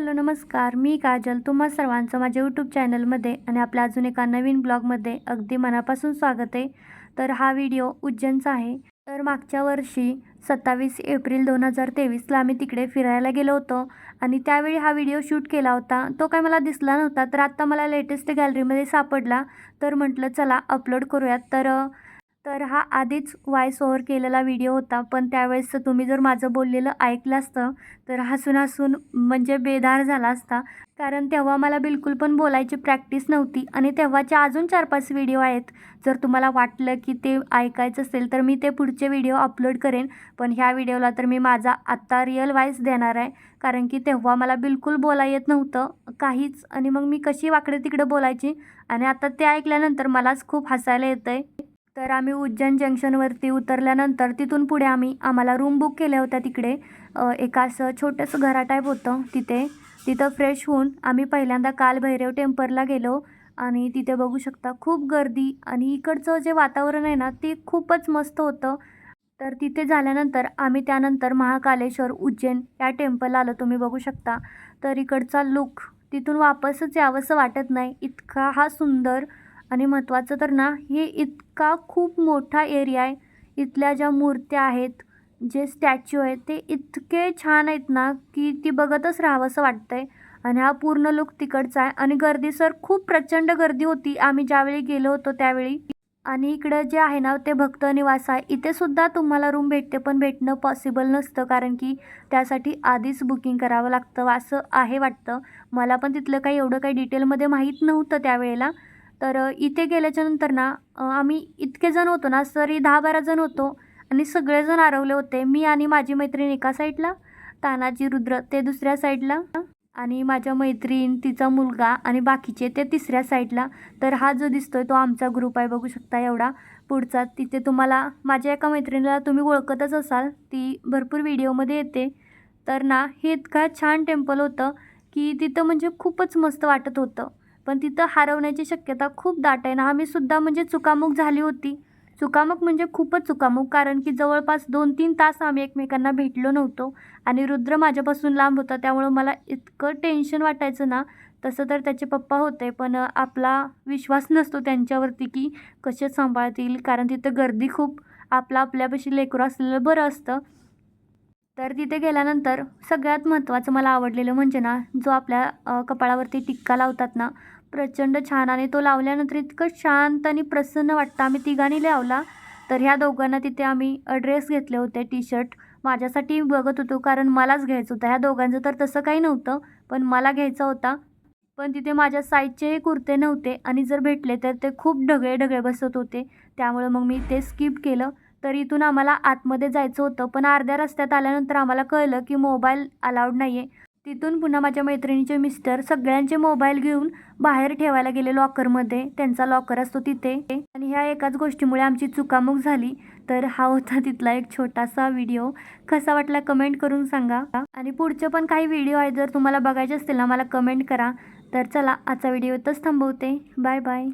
Hello नमस्कार. मी काजल. तुम्हा सर्वांचं माझ्या यूट्यूब चॅनलमध्ये आणि आपल्या अजून एका नवीन ब्लॉगमध्ये अगदी मनापासून स्वागत आहे. तर हा व्हिडिओ उज्जैनचा आहे. तर मागच्या वर्षी सत्तावीस एप्रिल दोन हजार तेवीसला आम्ही तिकडे फिरायला गेलो होतो आणि त्यावेळी हा व्हिडिओ शूट केला होता. तो काय मला दिसला नव्हता तर आत्ता मला लेटेस्ट गॅलरीमध्ये सापडला. तर म्हटलं चला अपलोड करूयात. तर तर हा आधीच वॉइस ओव्हर केलेला व्हिडिओ होता. पण त्यावेळेस तुम्ही जर माझं बोललेलं ऐकलं असतं तर हसून हसून म्हणजे बेदार झाला असता. कारण तेव्हा मला बिलकुल पण बोलायची प्रॅक्टिस नव्हती. आणि तेव्हाचे अजून चार पाच व्हिडिओ आहेत. जर तुम्हाला वाटलं की ते ऐकायचं असेल तर मी ते पुढचे व्हिडिओ अपलोड करेन. पण ह्या व्हिडिओला तर मी माझा आत्ता रिअल वॉइस देणार आहे. कारण की तेव्हा मला बिलकुल बोला येत नव्हतं. काहीच. आणि मग मी कशी वाकडे तिकडे बोलायची? आणि आता ते ऐकल्यानंतर मलाच खूप हसायला येतं आहे तर आम्ही उज्जैन जंक्शनवरती उतरल्यानंतर तिथून पुढे आम्ही आम्हाला रूम बुक केल्या होत्या तिकडे. एक असं छोटंसं घरा टाईप होतं तिथे. तिथं फ्रेश होऊन आम्ही पहिल्यांदा कालभैरव टेम्पलला गेलो आणि तिथे बघू शकता खूप गर्दी आणि इकडचं जे वातावरण आहे ना ते खूपच मस्त होतं. तर तिथे झाल्यानंतर आम्ही त्यानंतर महाकालेश्वर उज्जैन या टेम्पल आलो. तुम्ही बघू शकता. तर इकडचा लुक तिथून वापसच यावंसं वाटत नाही. इतका हा सुंदर आणि महत्त्वाचं तर ना हे इतका खूप मोठा एरिया आहे. इथल्या ज्या मूर्त्या आहेत जे स्टॅच्यू आहेत ते इतके छान आहेत ना की ती बघतच राहावंसं वाटतं आहे आणि हा पूर्ण लुक तिकडचा आहे. आणि गर्दी सर खूप प्रचंड गर्दी होती. आम्ही ज्यावेळी गेलो होतो त्यावेळी. आणि इकडं जे आहे ना ते भक्त निवास आहे. इथे सुद्धा तुम्हाला रूम भेटते पण भेटणं पॉसिबल नसतं. कारण की त्यासाठी आधीच बुकिंग करावं लागतं असं आहे वाटतं. मला पण तिथलं काही एवढं काही डिटेलमध्ये माहीत नव्हतं त्यावेळेला. तर इथे गेल्याच्यानंतर ना आम्ही इतके जण होतो ना सरी दहा बारा जण होतो आणि सगळेजण आरवले होते. मी आणि माझी मैत्रीण एका साईडला तानाजी रुद्र ते दुसऱ्या साईडला आणि माझ्या मैत्रीण तिचा मुलगा आणि बाकीचे ते तिसऱ्या साईडला. तर हा जो दिसतोय तो आमचा ग्रुप आहे बघू शकता एवढा. पुढचा तिथे तुम्हाला माझ्या एका मैत्रिणीला तुम्ही ओळखतच असाल ती भरपूर व्हिडिओमध्ये येते. तर ना हे इतका छान टेम्पल होतं की तिथं म्हणजे खूपच मस्त वाटत होतं. पण तिथं हरवण्याची शक्यता खूप दाट आहे. ना आम्ही सुद्धा म्हणजे चुकामुक झाली होती. चुकामुक म्हणजे खूपच चुकामुक कारण की जवळपास दोन तीन तास आम्ही एकमेकांना भेटलो नव्हतो. आणि रुद्र माझ्यापासून लांब होता त्यामुळं मला इतकं टेन्शन वाटायचं ना तसं तर त्याचे पप्पा होते. पण आपला विश्वास नसतो त्यांच्यावरती की कसे सांभाळतील कारण तिथं गर्दी खूप आपला आपल्यापाशी लेकरं असलेलं बरं असतं. तर तिथे गेल्यानंतर सगळ्यात महत्त्वाचं मला आवडलेलं म्हणजे ना जो आपल्या कपाळावरती टिक्का लावतात ना प्रचंड छान. आणि तो लावल्यानंतर इतकं शांत आणि प्रसन्न वाटतं. आम्ही तिघांनी लावला. तर ह्या दोघांना तिथे आम्ही ड्रेस घेतले होते टी शर्ट माझ्यासाठी बघत होतो कारण मलाच घ्यायचं होतं. ह्या दोघांचं तर तसं काही नव्हतं पण मला घ्यायचा होता. पण तिथे माझ्या साईजचेही कुर्ते नव्हते. आणि जर भेटले तर ते खूप ढगळे ढगळे बसत होते. त्यामुळं मग मी ते स्किप केलं. तर इथून आम्हाला आतमध्ये जायचं होतं. पण अर्ध्या रस्त्यात आल्यानंतर आम्हाला कळलं की मोबाईल अलाउड नाही आहे तिथून पुन्हा माझ्या मैत्रिणीचे मिस्टर सगळ्यांचे मोबाईल घेऊन बाहेर ठेवायला गेले लॉकरमध्ये. त्यांचा लॉकर असतो तिथे. आणि ह्या एकाच गोष्टीमुळे आमची चुकामुक झाली. तर हा होता तिथला एक छोटासा व्हिडिओ. कसा वाटला कमेंट करून सांगा. आणि पुढचे पण काही व्हिडिओ आहेत जर तुम्हाला बघायचे असतील ना मला कमेंट करा. तर चला आजचा व्हिडिओ इथंच थांबवते. Bye bye.